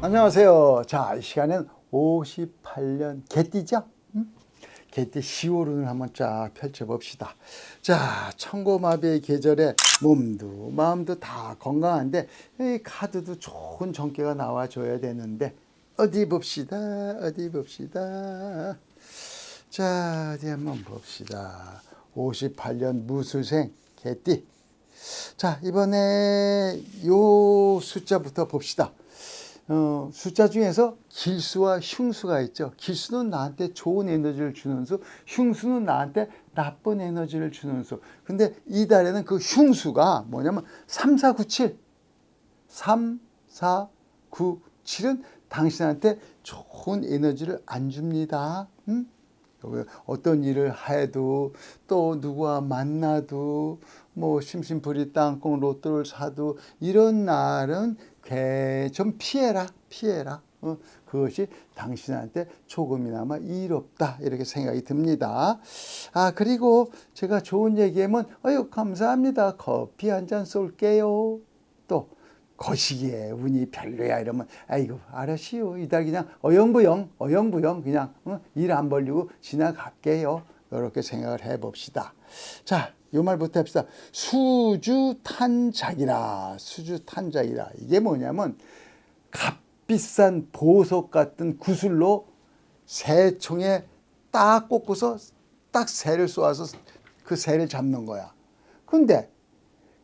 안녕하세요. 자, 이 시간엔 58년 개띠죠? 음? 개띠 10월운을 한번 쫙 펼쳐봅시다. 자, 천고마비의 계절에 몸도 마음도 다 건강한데 이 카드도 좋은 정계가 나와줘야 되는데 어디 봅시다. 어디 봅시다. 자, 어디 한번 봅시다. 58년 무술생 개띠. 자, 이번에 요 숫자부터 봅시다. 어, 숫자 중에서 길수와 흉수가 있죠. 길수는 나한테 좋은 에너지를 주는 수, 흉수는 나한테 나쁜 에너지를 주는 수. 근데 이 달에는 그 흉수가 뭐냐면 3, 4, 9, 7. 3, 4, 9, 7은 당신한테 좋은 에너지를 안 줍니다. 음? 어떤 일을 해도 또 누구와 만나도 뭐 심심풀이 땅콩 로또를 사도 이런 날은 개좀 피해라 피해라. 어, 그것이 당신한테 조금이나마 이롭다 이렇게 생각이 듭니다. 아 그리고 제가 좋은 얘기하면 어유 감사합니다. 커피 한 잔 쏠게요. 또 거시기에 운이 별로야 이러면 아이고 알았시오. 이달 그냥 어영부영 어영부영 그냥 어? 일안 벌리고 지나갈게요. 이렇게 생각을 해봅시다. 자 요 말부터 합시다. 수주탄작이라 수주탄작이라. 이게 뭐냐면 값비싼 보석 같은 구슬로 새총에 딱 꽂고서 딱 새를 쏘아서 그 새를 잡는 거야. 근데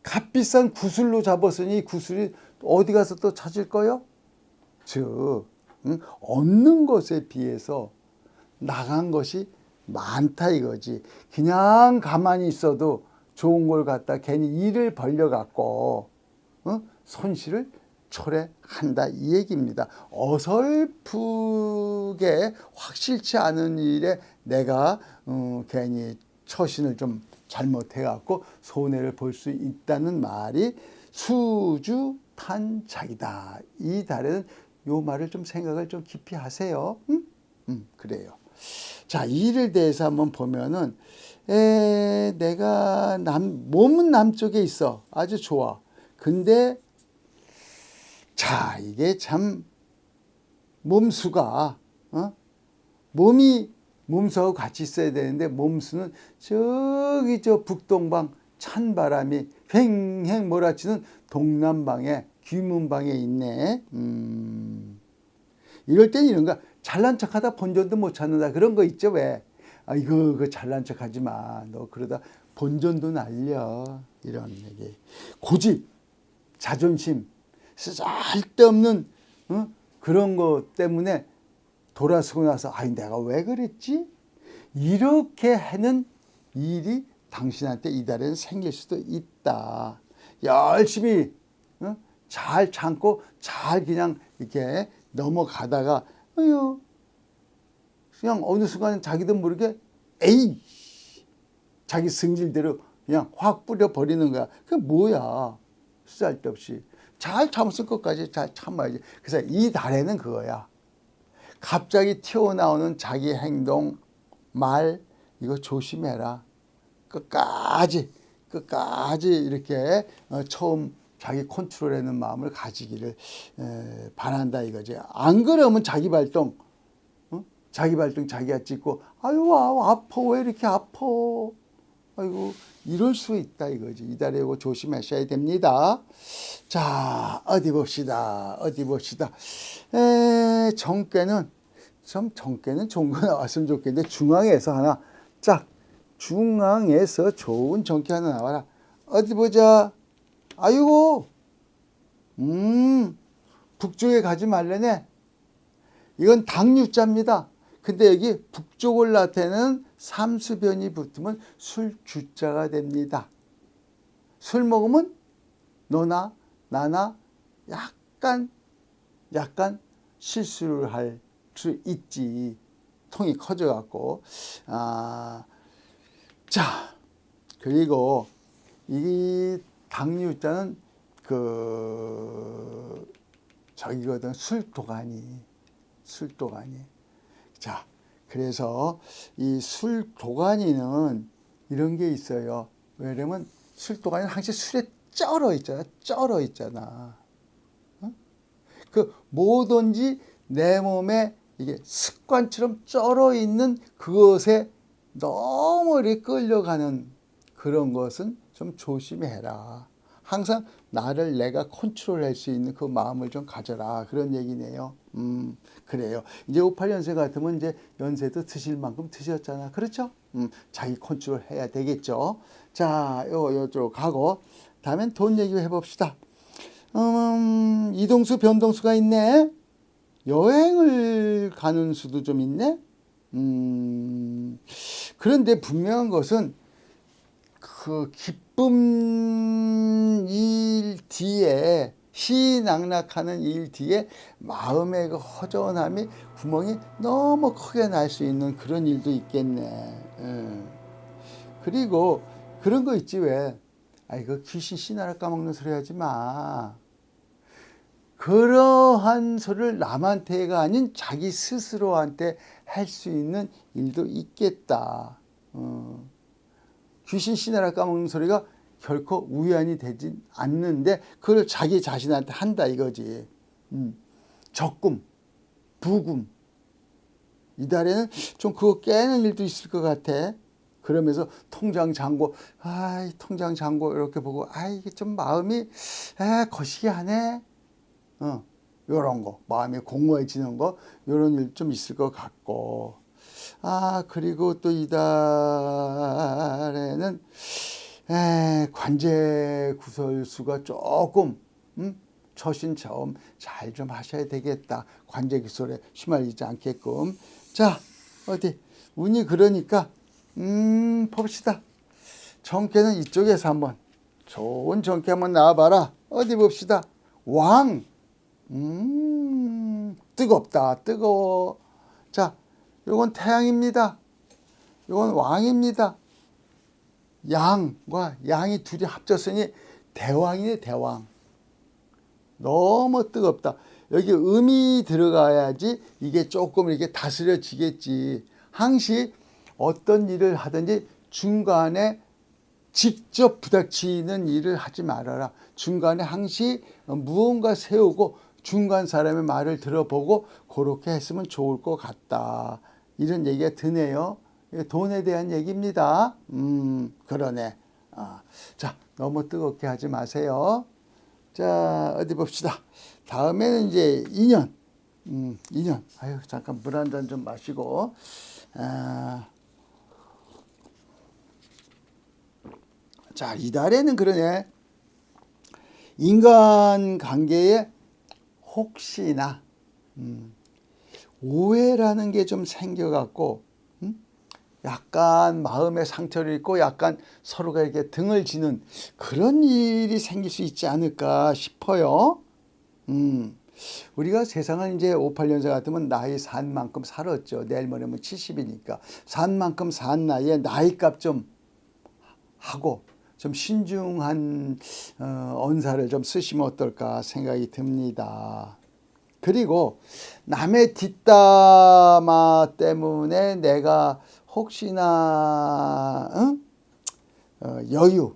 값비싼 구슬로 잡았으니 구슬이 어디 가서 또 찾을 거요? 즉 응? 얻는 것에 비해서 나간 것이 많다 이거지. 그냥 가만히 있어도 좋은 걸 갖다 괜히 일을 벌려 갖고 어? 손실을 초래한다 이 얘기입니다. 어설프게 확실치 않은 일에 내가 어, 괜히 처신을 좀 잘못해갖고 손해를 볼 수 있다는 말이 수주탄작이다. 이 달에는 요 말을 좀 생각을 좀 깊이 하세요. 음, 음 그래요. 자, 이 일에 대해서 한번 보면은 에, 내가 남 몸은 남쪽에 있어. 아주 좋아. 근데 자, 이게 참 몸수가 어? 몸이 몸수하고 같이 있어야 되는데 몸수는 저기 저 북동방 찬 바람이 횡행 몰아치는 동남방에 귀문방에 있네. 음. 이럴 땐 이런 거 잘난 척하다 본전도 못 찾는다 그런 거 있죠 왜? 아 이거 그 잘난 척하지 마. 너 그러다 본전도 날려 이런 얘기. 고집, 자존심, 쓸데없는 어? 그런 거 때문에 돌아서고 나서 아이 내가 왜 그랬지? 이렇게 하는 일이 당신한테 이달에는 생길 수도 있다. 열심히 어? 잘 참고 잘 그냥 이렇게 넘어가다가 어휴 그냥 어느 순간 자기도 모르게 에이 자기 승질대로 그냥 확 뿌려 버리는 거야. 그게 뭐야? 쓸데없이 잘 참았을 것까지 잘 참아야지. 그래서 이 달에는 그거야. 갑자기 튀어나오는 자기 행동, 말 이거 조심해라. 끝까지 끝까지 이렇게 어, 처음 자기 컨트롤하는 마음을 가지기를 에, 바란다 이거지. 안 그러면 자기 발동, 어? 자기 발동 자기가 찍고 아유 아, 아파 왜 이렇게 아파? 아이고 이럴 수 있다 이거지. 이달에 이거 조심하셔야 됩니다. 자 어디 봅시다. 어디 봅시다. 에, 정께는 좀 정께는 좋은 거 나왔으면 좋겠는데 중앙에서 하나 짝 중앙에서 좋은 정께 하나 나와라. 어디 보자. 아이고, 음, 북쪽에 가지 말래네. 이건 당유자입니다. 근데 여기 북쪽을 나타내는 삼수변이 붙으면 술주자가 됩니다. 술 먹으면 너나 나나 약간, 약간 실수를 할 수 있지. 통이 커져 갖고. 아, 자, 그리고 이 당류자는 그 저기거든 술도가니 술도가니 자 그래서 이 술 도가니는 이런 게 있어요 왜냐면 술 도가 아니라 항상 술에 쩔어 있잖아. 쩔어 있잖아. 어? 그 뭐든지 내 몸에 이게 습관처럼 쩔어 있는 그것에 너무 이렇게 끌려가는 그런 것은 좀 조심해라. 항상 나를 내가 컨트롤할 수 있는 그 마음을 좀 가져라. 그런 얘기네요. 음, 그래요. 이제 58년생 같으면 이제 연세도 드실 만큼 드셨잖아. 그렇죠? 음, 자기 컨트롤 해야 되겠죠. 자, 요, 요쪽 가고. 다음엔 돈 얘기 해봅시다. 음, 이동수, 변동수가 있네. 여행을 가는 수도 좀 있네. 음, 그런데 분명한 것은 그 기쁨 일 뒤에 희낙락하는 일 뒤에 마음의 그 허전함이 구멍이 너무 크게 날 수 있는 그런 일도 있겠네. 예. 그리고 그런 거 있지 왜? 아이 그 귀신 씨나라 까먹는 소리 하지 마. 그러한 소리를 남한테가 아닌 자기 스스로한테 할 수 있는 일도 있겠다. 어. 귀신 씨나라 까먹는 소리가 결코 우연이 되진 않는데 그걸 자기 자신한테 한다 이거지. 음. 적금, 부금. 이달에는 좀 그거 깨는 일도 있을 것 같아. 그러면서 통장 잔고, 아, 통장 잔고 이렇게 보고, 아, 이게 좀 마음이, 에, 거시기 하네. 어, 요런 거, 마음이 공허해지는 거, 요런 일 좀 있을 것 같고. 아, 그리고 또 이달에는, 에, 관제 구설수가 조금, 음, 처신처음 잘 좀 하셔야 되겠다. 관제 구설에 휘말리지 않게끔. 자, 어디, 운이 그러니까, 음, 봅시다. 정계는 이쪽에서 한번, 좋은 정계 한번 나와봐라. 어디 봅시다. 왕. 음, 뜨겁다. 뜨거워. 자, 요건 태양입니다. 요건 왕입니다. 양과 양이 둘이 합쳤으니 대왕이네, 대왕. 너무 뜨겁다. 여기 음이 들어가야지 이게 조금 이렇게 다스려지겠지. 항시 어떤 일을 하든지 중간에 직접 부닥치는 일을 하지 말아라. 중간에 항시 무언가 세우고 중간 사람의 말을 들어보고 그렇게 했으면 좋을 것 같다. 이런 얘기가 드네요. 돈에 대한 얘기입니다. 음, 그러네. 아, 자, 너무 뜨겁게 하지 마세요. 자, 어디 봅시다. 다음에는 이제 2년. 음, 2년. 아유, 잠깐 물 한 잔 좀 마시고. 아, 자, 이달에는 그러네. 인간 관계에 혹시나, 음, 오해라는 게 좀 생겨갖고, 음? 약간 마음의 상처를 입고 약간 서로가 이렇게 등을 지는 그런 일이 생길 수 있지 않을까 싶어요. 음. 우리가 세상을 이제 58년생 같으면 나이 산 만큼 살았죠. 내일 모레면 70이니까. 산 만큼 산 나이에 나이 값 좀 하고 좀 신중한 어, 언사를 좀 쓰시면 어떨까 생각이 듭니다. 그리고 남의 뒷담화 때문에 내가 혹시나 응? 어, 여유,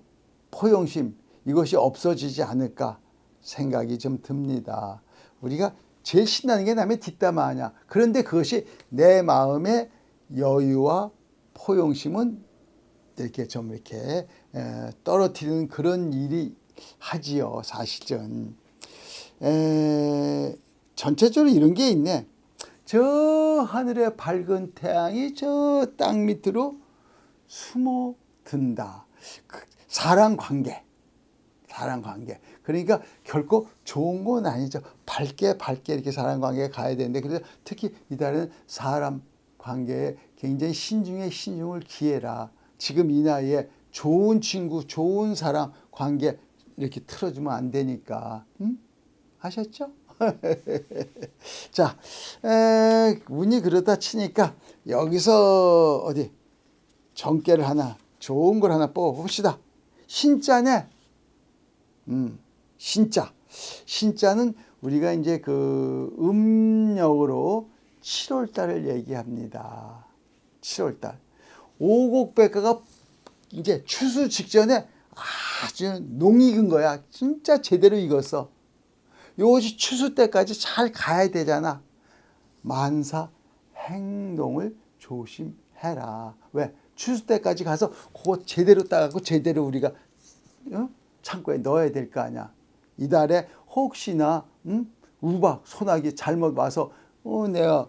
포용심 이것이 없어지지 않을까 생각이 좀 듭니다. 우리가 제일 신나는 게 남의 뒷담화 아냐. 그런데 그것이 내 마음의 여유와 포용심은 이렇게 좀 이렇게 떨어뜨리는 그런 일이 하지요, 사실은. 에, 전체적으로 이런 게 있네. 저 하늘의 밝은 태양이 저 땅 밑으로 숨어 든다. 그 사랑 관계. 사랑 관계. 그러니까 결코 좋은 건 아니죠. 밝게 밝게 이렇게 사람 관계에 가야 되는데 그래서 특히 이달은 사람 관계에 굉장히 신중에 신중을 기해라. 지금 이 나이에 좋은 친구, 좋은 사람 관계 이렇게 틀어주면 안 되니까. 음? 아셨죠? 자, 에, 운이 그러다 치니까 여기서 어디 정계를 하나, 좋은 걸 하나 뽑아봅시다. 신자네. 음, 신자. 신자는 우리가 이제 그 음력으로 7월 달을 얘기합니다. 7월 달. 오곡백과가 이제 추수 직전에 아주 농익은 거야. 진짜 제대로 익었어. 요것이 추수 때까지 잘 가야 되잖아. 만사 행동을 조심해라. 왜? 추수 때까지 가서 그거 제대로 따갖고 제대로 우리가 어? 창고에 넣어야 될 거 아니야. 이달에 혹시나 음? 우박, 소나기 잘못 와서 어, 내가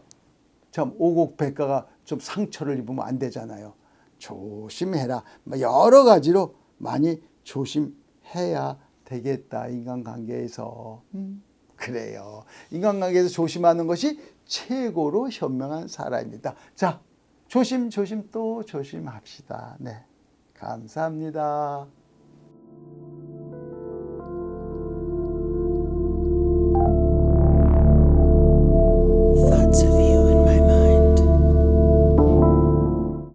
참 오곡백과가 좀 상처를 입으면 안 되잖아요. 조심해라. 뭐 여러 가지로 많이 조심해야 되겠다. 인간관계에서. 음, 그래요. 인간관계에서 조심하는 것이 최고로 현명한 사람입니다. 자, 조심, 조심 또 조심합시다. 네. 감사합니다.